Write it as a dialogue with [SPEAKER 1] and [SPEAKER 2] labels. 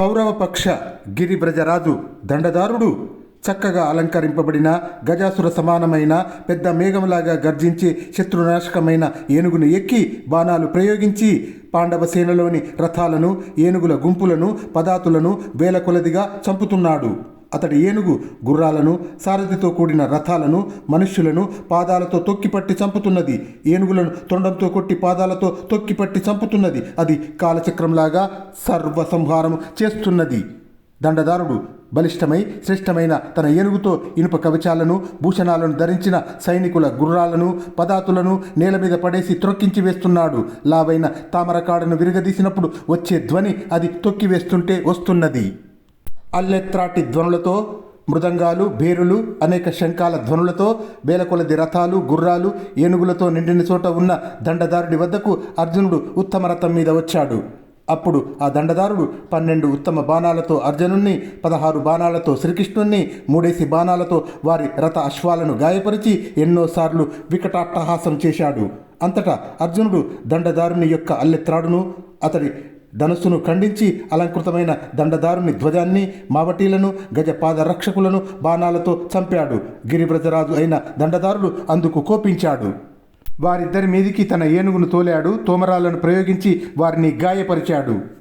[SPEAKER 1] కౌరవపక్ష గిరిబ్రజరాజు దండదారుడు. చక్కగా అలంకరింపబడిన గజాసుర సమానమైన పెద్ద మేఘంలాగా గర్జించి శత్రునాశకమైన ఏనుగును ఎక్కి బాణాలు ప్రయోగించి పాండవ సేనలోని రథాలను ఏనుగుల గుంపులను పదాతులను వేల కొలదిగా చంపుతున్నాడు. అతడి ఏనుగు గుర్రాలను సారథితో కూడిన రథాలను మనుష్యులను పాదాలతో తొక్కిపట్టి చంపుతున్నది. ఏనుగులను తొండంతో కొట్టి పాదాలతో తొక్కిపట్టి చంపుతున్నది. అది కాలచక్రంలాగా సర్వసంహారం చేస్తున్నది. దండదారుడు బలిష్టమై శ్రేష్టమైన తన ఏనుగుతో ఇనుప కవచాలను భూషణాలను ధరించిన సైనికుల గుర్రాలను పదాతులను నేల మీద పడేసి త్రొక్కించి వేస్తున్నాడు. లావైన తామరకాడను విరగదీసినప్పుడు వచ్చే ధ్వని అది తొక్కివేస్తుంటే వస్తున్నది. అల్లెత్రాటి ధ్వనులతో మృదంగాలు బేరులు అనేక శంఖాల ధ్వనులతో వేలకొలది రథాలు గుర్రాలు ఏనుగులతో నిండిన చోట ఉన్న దండదారుడి వద్దకు అర్జునుడు ఉత్తమ రథం మీద వచ్చాడు. అప్పుడు ఆ దండదారుడు పన్నెండు ఉత్తమ బాణాలతో అర్జునుణ్ణి పదహారు బాణాలతో శ్రీకృష్ణుణ్ణి మూడేసి బాణాలతో వారి రథ అశ్వాలను గాయపరిచి ఎన్నోసార్లు వికటాట్టహాసం చేశాడు. అంతటా అర్జునుడు దండదారుని యొక్క అల్లెత్రాడును అతడి ధనుస్సును ఖండించి అలంకృతమైన దండదారుని ధ్వజాన్ని మావటీలను గజపాద రక్షకులను బాణాలతో చంపాడు. గిరిబ్రజరాజు అయిన దండదారుడు అందుకు కోపించాడు. వారిద్దరి మీదికి తన ఏనుగును తోలాడు తోమరాలను ప్రయోగించి వారిని గాయపరిచాడు.